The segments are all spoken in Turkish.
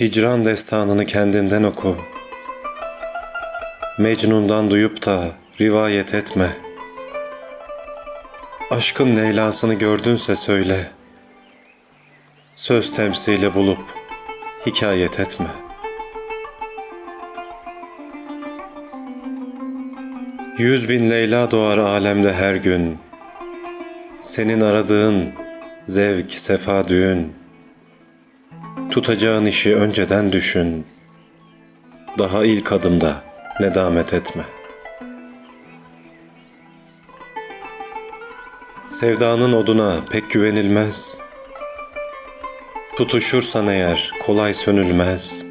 Hicran destanını kendinden oku. Mecnun'dan duyup da rivayet etme. Aşkın Leyla'sını gördünse söyle. Söz temsili bulup hikayet etme. Yüz bin Leyla doğar alemde her gün. Senin aradığın zevk, sefa, düğün. Tutacağın işi önceden düşün. Daha ilk adımda nedamet etme. Sevdanın oduna pek güvenilmez. Tutuşursan eğer kolay sönülmez.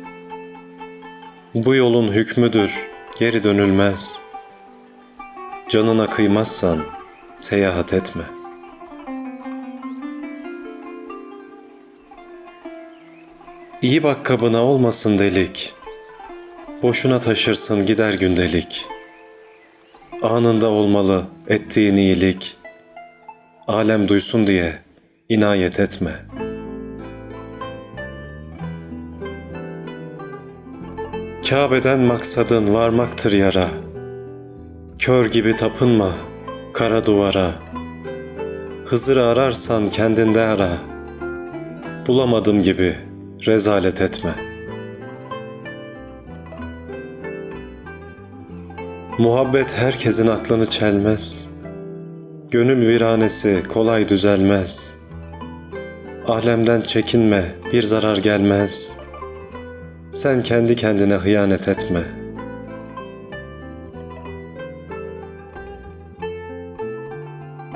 Bu yolun hükmüdür, geri dönülmez. Canına kıymazsan seyahat etme. İyi bak kabına olmasın delik. Boşuna taşırsın gider gündelik. Anında olmalı ettiğin iyilik. Alem duysun diye inayet etme. Kabe'den maksadın varmaktır yara. Kör gibi tapınma kara duvara. Hızır'ı ararsan kendinde ara. Bulamadım gibi rezalet etme. Muhabbet herkesin aklını çelmez. Gönül viranesi kolay düzelmez. Alemden çekinme, bir zarar gelmez. Sen kendi kendine hıyanet etme.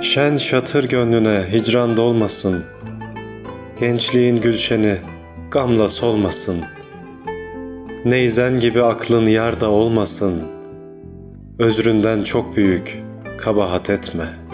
Şen şatır gönlüne hicran dolmasın. Gençliğin gülşeni gamla solmasın. Neyzen gibi aklın yarda olmasın. Özründen çok büyük kabahat etme.''